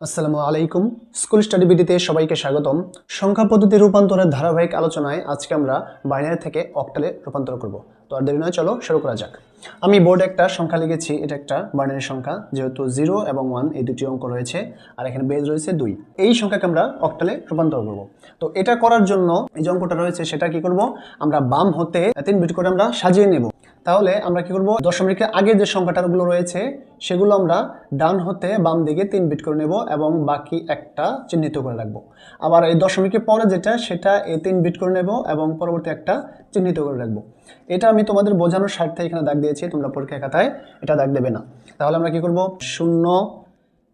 আসসালামু আলাইকুম। School study বিডিতে সবাইকে স্বাগতম। সংখ্যা পদ্ধতি রূপান্তরের ধারাবাহিক আলোচনায় আজকে আমরা বাইনারি থেকে অক্টালে রূপান্তর করব। তো আর দেরি নয়, চলো শুরু করা যাক। আমি বোর্ডে একটা, সংখ্যা লিখেছি, এটা একটা বাইনারি সংখ্যা, যেহেতু জিরো এবং ওয়ান এই দুটি অঙ্ক রয়েছে, আর এখানে বেজ রয়েছে দুই। এই সংখ্যাকে আমরা অক্টালে রূপান্তর করব। তো এটা করার জন্য এই যে অঙ্কটা রয়েছে, সেটা কি করব? আমরা বাম হতে তিন বিট করে আমরা সাজিয়ে নেব। তাহলে আমরা কি করব? দশমিকের আগে যে সংখ্যাটাগুলো রয়েছে, সেগুলো আমরা ডান হতে বাম দিকে তিন বিট করে নেব এবং বাকি একটা চিহ্নিত করে রাখব। আবার এই দশমিকের পরে যেটা, সেটা এই তিন বিট করে নেব এবং পরবর্তী একটা চিহ্নিত করে রাখব। এটা আমি তোমাদের বোঝানোর স্বার্থে এখানে দাগ দিয়েছি, তোমরা পরীক্ষা খাতায় এটা দাগ দেবে না। তাহলে আমরা কি করব? শূন্য,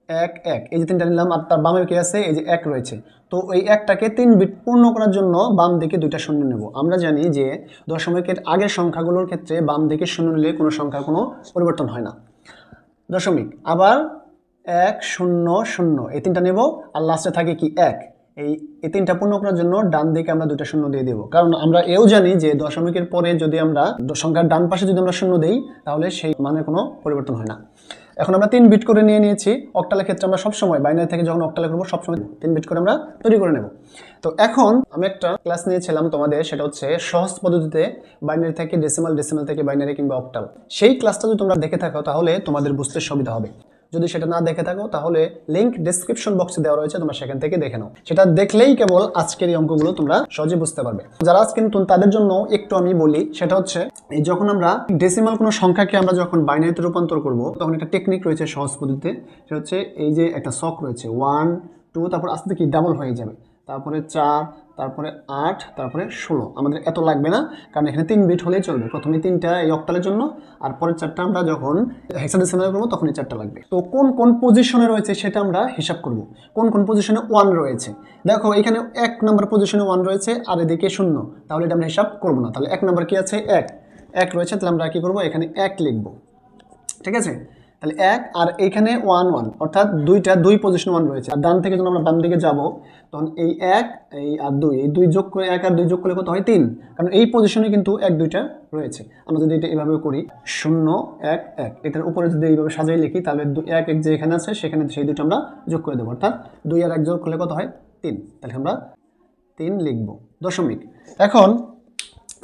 এক এক। এই যে তিনটা নিলাম, আর তার বামে কি আছে? এই যে এক রয়েছে। তো ওই একটাকে তিন বিট পূর্ণ করার জন্য বাম দিকে দুইটা শূন্য নেব। আমরা জানি যে দশমিকের আগের সংখ্যাগুলোর ক্ষেত্রে বাম দিকে শূন্য নিলে কোনো সংখ্যার কোনো পরিবর্তন হয় না। দশমিক, আবার এক, শূন্য শূন্য। এই তিনটা নেব, আর লাস্টে থাকে কি? এক। এই এই তিনটা পূর্ণ করার জন্য ডান দিকে আমরা দুটা শূন্য দিয়ে দেবো। কারণ আমরা এও জানি যে দশমিকের পরে যদি আমরা সংখ্যার ডান পাশে যদি আমরা শূন্য দিই, তাহলে সেই মানের কোনো পরিবর্তন হয় না। এখন আমরা তিন বিট করে নিয়ে নিয়েছি। অক্টালের ক্ষেত্রে আমরা সবসময় বাইনারি থেকে যখন অক্টালে করব, সবসময় তিন বিট করে আমরা তৈরি করে নেব। তো এখন আমি একটা ক্লাস নিয়েছিলাম তোমাদের, সেটা হচ্ছে সহজ পদ্ধতিতে বাইনারি থেকে ডেসিমাল ডেসিমাল থেকে বাইনারি কিংবা অক্টাল সেই ক্লাসটা যদি তোমরা দেখে থাকো, তাহলে তোমাদের বুঝতে সুবিধা হবে। যদি সেটা না দেখে থাকো, তাহলে লিংক ডেসক্রিপশন বক্সে দেওয়া রয়েছে, তোমরা সেখান থেকে দেখে নাও। সেটা দেখলেই কেবল আজকের এই অঙ্কগুলো তোমরা সহজে বুঝতে পারবে। যারা আজ কিন্তু তাদের জন্য একটু আমি বলি, সেটা হচ্ছে যখন আমরা ডেসিমাল কোনো সংখ্যাকে আমরা যখন বাইনারিতে রূপান্তর করব, তখন একটা টেকনিক রয়েছে সহজ পদ্ধতিতে। সেটা হচ্ছে, এই যে একটা শখ রয়েছে ওয়ান টু তারপর আস্তে কি ডাবল হয়ে যাবে। তারপরে চার তারপরে আট, তারপরে ষোলো। আমাদের এত লাগবে না, কারণ এখানে তিন বিট হলেই চলবে। প্রথমে তিনটা এই অক্টালের জন্য, আর পরের চারটা আমরা যখন হেক্সাডেসিমাল করব তখন এই চারটা লাগবে। তো কোন কোন পজিশনে রয়েছে সেটা আমরা হিসাব করব। কোন কোন পজিশনে ওয়ান রয়েছে? দেখো, এখানে এক নম্বর পজিশনে ওয়ান রয়েছে, আর এদিকে শূন্য। তাহলে এটা আমরা হিসাব করব না। তাহলে এক নম্বর কি আছে? এক। এক রয়েছে, তাহলে আমরা কি করব? এখানে এক লিখব। ঠিক আছে? তাহলে এক আর এইখানে ওয়ান ওয়ান অর্থাৎ দুইটা, দুই পজিশন ওয়ান রয়েছে। আর ডান থেকে যখন আমরা বাম দিকে যাব, তখন এই এক, এই আর দুই, এই দুই যোগ করে এক আর দুই যোগ করলে কত হয়? তিন। কারণ এই পজিশনে কিন্তু এক, দুইটা রয়েছে। আমরা যদি এটা এভাবে করি, শূন্য, এক এক। এটার উপরে যদি এইভাবে সাজাই লিখি, তাহলে এক এক যে এখানে আছে, সেখানে সেই দুটো আমরা যোগ করে দেবো। অর্থাৎ দুই আর এক যোগ করলে কত হয়? তিন। তাহলে আমরা তিন লিখব। দশমিক। এখন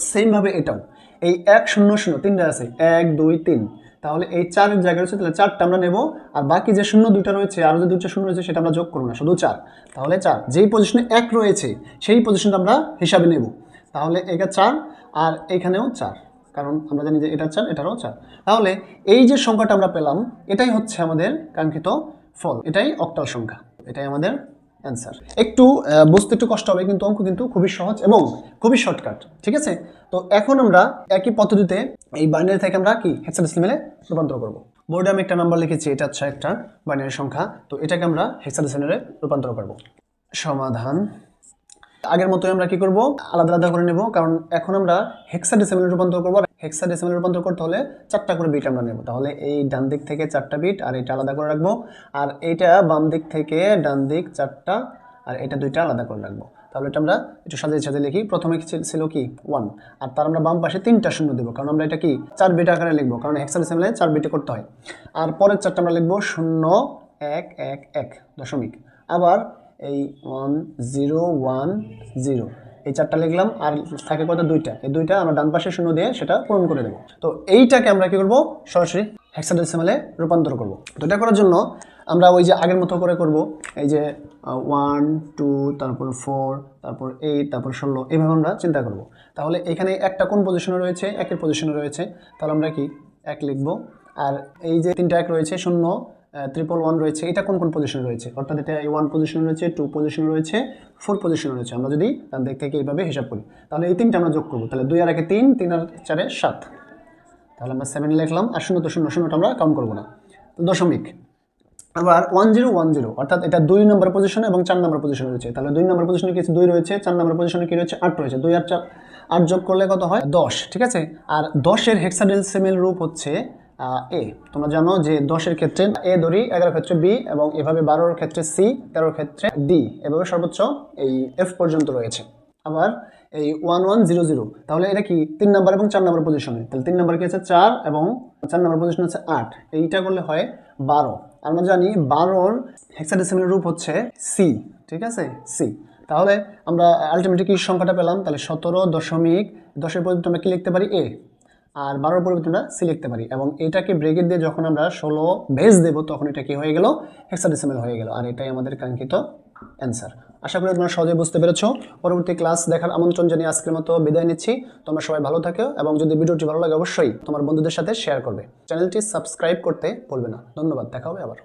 সেমভাবে এটাও। এই এক, শূন্য শূন্য, তিনটা আছে। এক, দুই, তিন। তাহলে এই চারের জায়গা রয়েছে তাহলে চারটা আমরা নেব, আর বাকি যে শূন্য দুইটা রয়েছে, আরও যে দুইটা শূন্য রয়েছে, সেটা আমরা যোগ করব না, শুধু চার। তাহলে চার, যেই পজিশনে এক রয়েছে, সেই পজিশনটা আমরা হিসাবে নেব। তাহলে এটা চার, আর এখানেও চার, কারণ আমরা জানি যে এটা চার, এটারও চার। তাহলে এই যে সংখ্যাটা আমরা পেলাম, এটাই হচ্ছে আমাদের কাঙ্ক্ষিত ফল, এটাই অক্টাল সংখ্যা, এটাই আমাদের অ্যান্সার একটু বুঝতে একটু কষ্ট হবে, কিন্তু অঙ্ক কিন্তু খুবই সহজ এবং খুবই শর্টকাট ঠিক আছে? তো এখন আমরা একই পদ্ধতিতে এই বাইনারি থেকে আমরা কি হেক্সাডেসিমেলে রূপান্তর করব। বোর্ডে আমি একটা নাম্বার লিখেছি, এটা হচ্ছে একটা বাইনারি সংখ্যা, তো এটাকে আমরা হেক্সাডেসিমেলে রূপান্তর করব। সমাধান। আগের মতোই আমরা কি করব? আলাদা আলাদা করে নেব, কারণ এখন আমরা হেক্সা হেক্সাডেসিমেলে রূপান্তর করব হেক্সাডেসিমেলে রূপান্তর করতে হলে চারটা করে বিট আমরা নেব। তাহলে এই ডান দিক থেকে চারটা বিট আর এটা আলাদা করে রাখব, আর এইটা বাম দিক থেকে ডান দিক চারটা, আর এটা দুইটা আলাদা করে রাখব। তাহলে এটা আমরা একটু সাজিয়ে সাজিয়ে লিখি। প্রথমে ছিল- ছিল কি? ওয়ান আর তার আমরা বাম পাশে তিনটা শূন্য দেবো, কারণ আমরা এটা কি? চার বিট আকারে লিখব, কারণ হেক্সাডেসিমেলে চার বিটে করতে হয়। আর পরের চারটা আমরা লিখব শূন্য এক এক এক দশমিক। আবার এই ওয়ান জিরো ওয়ান জিরো এই চারটা লিখলাম আর থাকে কত? দুইটা। এই দুইটা আমরা ডান পাশে শূন্য দিয়ে সেটা পূরণ করে দেবো। তো এইটাকে আমরা কি করব? সরাসরি হেক্সাডেসিমালে রূপান্তর করব। তো এটা করার জন্য আমরা ওই যে আগের মতো করে করব। এই যে ওয়ান টু তারপর ফোর তারপর এইট তারপর ষোলো। এইভাবে আমরা চিন্তা করব। তাহলে এখানে একটা কোন পজিশনে রয়েছে? একের পজিশনে রয়েছে। তাহলে আমরা কি? এক লিখব। আর এই যে তিনটা এক রয়েছে, শূন্য ট্রিপল ওয়ান রয়েছে। এটা কোন কোন পজিশনে রয়েছে? অর্থাৎ এটা ওয়ান পজিশনে রয়েছে টু পজিশনে রয়েছে ফোর পজিশনে রয়েছে। আমরা যদি ডান দিক থেকে এইভাবে হিসাব করি, তাহলে এই তিনটা আমরা যোগ করব। তাহলে দুই আর একে তিন তিন আর চারে সাত। তাহলে আমরা সেভেন লিখলাম, আর শূন্য তো শূন্য, শূন্যটা আমরা কাউন্ট করব না। দশমিক। আবার ওয়ান জিরো ওয়ান জিরো অর্থাৎ এটা দুই নম্বর পজিশনে এবং চার নম্বর পজিশনে রয়েছে। তাহলে দুই নম্বর পজিশনে কিছু দুই রয়েছে, চার নম্বর পজিশনে কি রয়েছে? আট রয়েছে। দুই আর চার, আট যোগ করলে কত হয়? দশ, ঠিক আছে? আর দশের হেক্সাডেসিমেল রূপ হচ্ছে এ। তোমরা জানো যে দশের ক্ষেত্রে এ ধরি এগারোর ক্ষেত্রে বি এবং এভাবে বারোর ক্ষেত্রে সি, তেরোর ক্ষেত্রে ডি। এভাবে সর্বোচ্চ এই এফ পর্যন্ত রয়েছে। আবার এই ওয়ান ওয়ান জিরো জিরো, তাহলে এটা কি? তিন নাম্বার এবং চার নাম্বার পজিশনে তাহলে তিন নাম্বার কি আছে? চার এবং চার নাম্বার পজিশন হচ্ছে আট। এইটা করলে হয় বারো। আমরা জানি বারোর হেক্সাডেসিমেল রূপ হচ্ছে সি ঠিক আছে? সি তাহলে আমরা আলটিমেটলি কি সংখ্যাটা পেলাম? তাহলে সতেরো দশমিক দশের পর্যন্ত আমরা কি লিখতে পারি? এ আর বারোর পরিবর্তে আমরা সি লিখতে পারি এবং এটাকে ব্রেকেট দিয়ে যখন আমরা ষোলো ভেজ দেবো, তখন এটা কি হয়ে গেল? হেক্সাডেসিমেল হয়ে গেল। আর এটাই আমাদের কাঙ্ক্ষিত অ্যান্সার আশা করি তোমরা সহজে বুঝতে পেরেছ। পরবর্তী ক্লাস দেখার আমন্ত্রণ জানিয়ে আজকের মতো বিদায় নিচ্ছি। তোমরা সবাই ভালো থাকো এবং যদি ভিডিওটি ভালো লাগে, অবশ্যই তোমার বন্ধুদের সাথে শেয়ার করবে। চ্যানেলটি সাবস্ক্রাইব করতে ভুলবে না। ধন্যবাদ। দেখা হবে আবার।